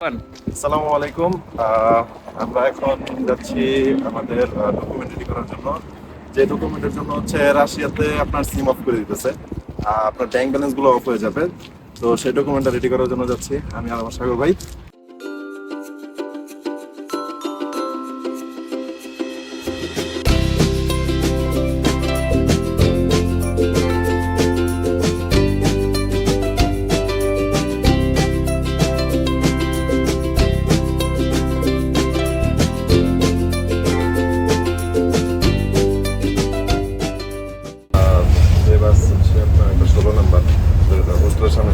আসসালামু আলাইকুম। আমরা এখন যাচ্ছি আমাদের ডকুমেন্ট রেডি করার জন্য। যে ডকুমেন্টের জন্য হচ্ছে রাশিয়াতে আপনার সিম অফ করে দিতেছে। আপনার ব্যাংক ব্যালেন্সগুলো অফ হয়ে যাবে। তো সেই ডকুমেন্টটা রেডি করার জন্য যাচ্ছি। আমি আর সাগর ভাই। নাম্বার। হোস্টেলের সামনে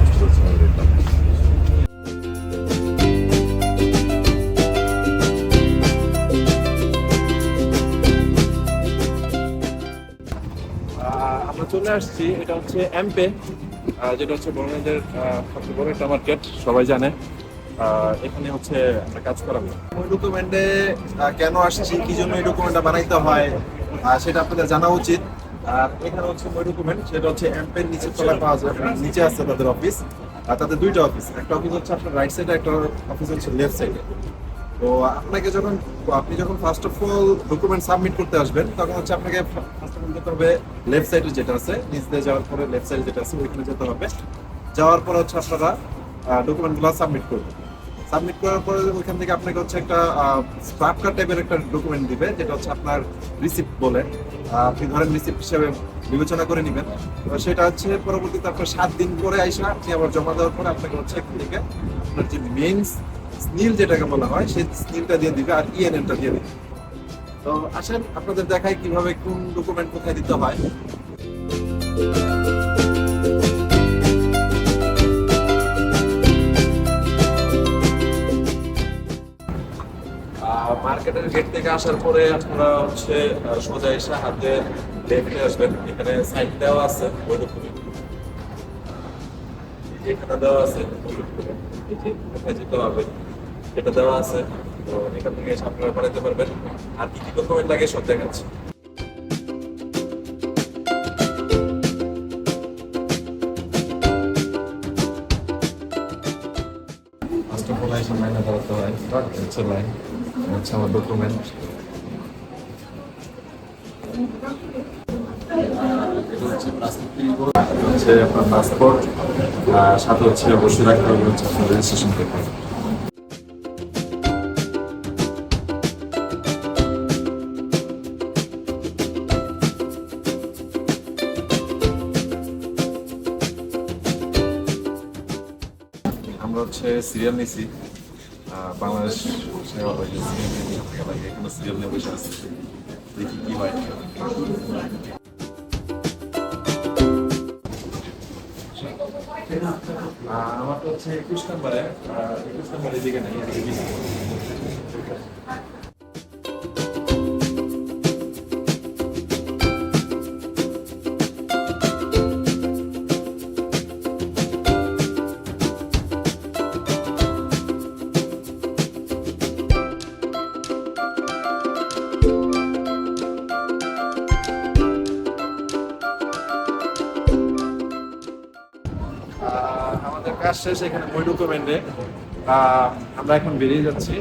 হোস্টেলের সামনে দেখলাম আমরা চলে আসছি এটা হচ্ছে এমপে যেটা হচ্ছে বর্ণাদের সবচেয়ে বড় একটা মার্কেট সবাই জানে। এখানে হচ্ছে আমরা কাজ করাবো ওই ডকুমেন্টে কেন আসছি কি জন্য এই ডকুমেন্টটা বানাইতে হয় সেটা আপনাদের জানা উচিত। আর এখানে হচ্ছে ওই ডকুমেন্ট সেটা হচ্ছে এমপের নিচে তলায় পাওয়া যায়। নিচে আছে তাদের অফিস আর তাদের দুইটা অফিস একটা অফিস হচ্ছে আপনার রাইট সাইডে একটা অফিস হচ্ছে লেফট সাইডে তো আপনাকে যখন, আপনি যখন first of all document submit করতে আসবেন, তখন হচ্ছে আপনাকে ফার্স্ট অফ অল যেতে হবে লেফট সাইডে যেটা আছে। নিচ দিয়ে যাওয়ার পরে লেফট সাইডে যেটা আছে, ওইখানে যেতে হবে। যাওয়ার পর হচ্ছে আপনারা ডকুমেন্টগুলো সাবমিট করবেন। সাবমিট করার পরে ওইখান থেকে আপনাকে হচ্ছে একটা স্ক্রাপ কার্ড টাইপের একটা ডকুমেন্ট দিবে, যেটা হচ্ছে আপনার রিসিপ্ট বলে। আপনি ধরেন রিসিপ্ট হিসেবে বিবেচনা করে নেবেন। সেটা হচ্ছে পরবর্তীতে আপনার সাত দিন পরে আইসা আপনি আবার জমা দেওয়ার পরে আপনাকে হচ্ছে এখান থেকে আপনার যে মেইন স্নিল যেটাকে বলা হয়, সেই স্নিলটা দিয়ে দিবে আর ইএনএনটা দিয়ে দিবে। তো আসেন, আপনাদের দেখায় কীভাবে কোন ডকুমেন্ট কোথায় দিতে হয়। মার্কেটের গেট থেকে আসার পরে আপনারা হচ্ছে সোজা এসে হাতে লেফটে আসবেন। এখানে সাইড দেওয়া আছে ওই এখানে দেওয়া আছে যেতে হবে এটা দেওয়া আছে, তো এখান থেকে আপনারা বানাতে পারবেন। আর কি কি ডকুমেন্ট লাগে সব দেখাচ্ছি। এসে লাইনে দাঁড়াতে হয় হচ্ছে লাইন হচ্ছে আমার ডকুমেন্ট হচ্ছে আপনার পাসপোর্ট সাথে হচ্ছে অবশ্যই রাখতে হবে হচ্ছে আপনার রেজিস্ট্রেশন পেপার আমরা হচ্ছে সিরিয়াল নিছি বাংলাদেশ লাগে এখানে সিরিয়াল নিয়ে বসে আছে দেখি কি হচ্ছে একুশ নম্বরে একুশ নম্বরের দিকে নেই আমাদের কাজ শেষ, এখানে মই ডকুমেন্টে আমরা এখন বেরিয়ে যাচ্ছি।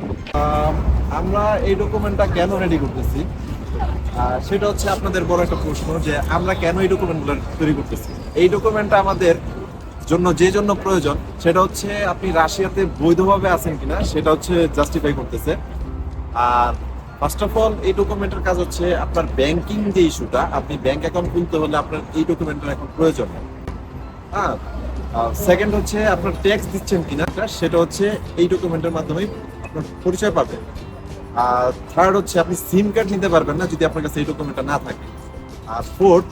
আমরা এই ডকুমেন্টটা কেন রেডি করতেছি? সেটা হচ্ছে আপনাদের বড় একটা প্রশ্ন যে আমরা কেন এই ডকুমেন্টগুলো তৈরি করতেছি? এই ডকুমেন্টটা আমাদের জন্য যে জন্য প্রয়োজন, সেটা হচ্ছে আপনি রাশিয়াতে বৈধভাবে আছেন কিনা, সেটা হচ্ছে জাস্টিফাই করতেছে। আর ফার্স্ট অফ অল এই ডকুমেন্টের কাজ হচ্ছে আপনার ব্যাংকিং যে ইস্যুটা আপনি ব্যাংক অ্যাকাউন্ট খুলতে হলে আপনার এই ডকুমেন্টের এখন প্রয়োজন। হ্যাঁ সেকেন্ড হচ্ছে আপনার ট্যাক্স দিচ্ছেন কিনা সেটা হচ্ছে এই ডকুমেন্টের মাধ্যমেই আপনার পরিচয় পাবে আর থার্ড হচ্ছে আপনি সিম কার্ড নিতে পারবেন না যদি আপনার কাছে এই ডকুমেন্টটা না থাকে। আর ফোর্থ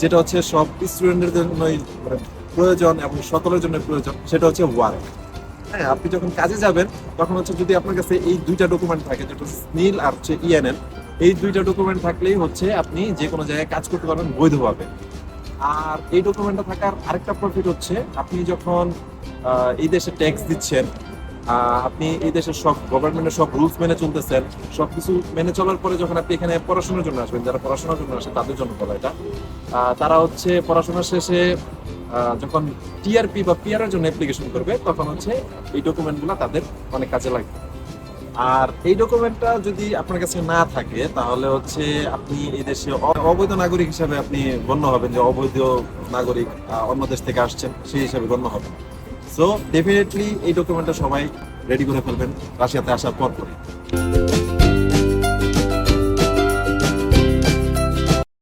যেটা হচ্ছে সব স্টুডেন্টের জন্যই মানে প্রয়োজন এবং সকলের জন্য প্রয়োজন, সেটা হচ্ছে ওয়ারেন্ট হ্যাঁ আপনি যখন কাজে যাবেন, তখন হচ্ছে যদি আপনার কাছে এই দুইটা ডকুমেন্ট থাকে, যেটা হচ্ছে স্নিল আর হচ্ছে ইএনএন এই দুইটা ডকুমেন্ট থাকলেই হচ্ছে আপনি যে কোনো জায়গায় কাজ করতে পারবেন, বৈধভাবে। আর এই ডকুমেন্টটা থাকার আরেকটা প্রফিট হচ্ছে, আপনি যখন এই দেশে ট্যাক্স দিচ্ছেন আপনি এই দেশের সব গভর্নমেন্টের সব রুলস মেনে চলতেছেন, সবকিছু মেনে চলার পরে যখন আপনি এখানে পড়াশোনার জন্য আসবেন, যারা পড়াশোনার জন্য আসে তাদের জন্য বলা এটা তারা হচ্ছে পড়াশোনা শেষে যখন টিআরপি বা পিআর জন্য অ্যাপ্লিকেশন করবে, তখন হচ্ছে এই ডকুমেন্টগুলো তাদের অনেক কাজে লাগবে। আর এই ডকুমেন্টটা যদি আপনার কাছে না থাকে, তাহলে হচ্ছে আপনি এই দেশে অবৈধ নাগরিক হিসাবে আপনি গণ্য হবেন যে অবৈধ নাগরিক অন্য দেশ থেকে আসছেন, সেই হিসাবে গণ্য হবেন। সো ডেফিনেটলি এই ডকুমেন্টটা সবাই রেডি করে ফেলবেন, রাশিয়াতে আসার পর পরে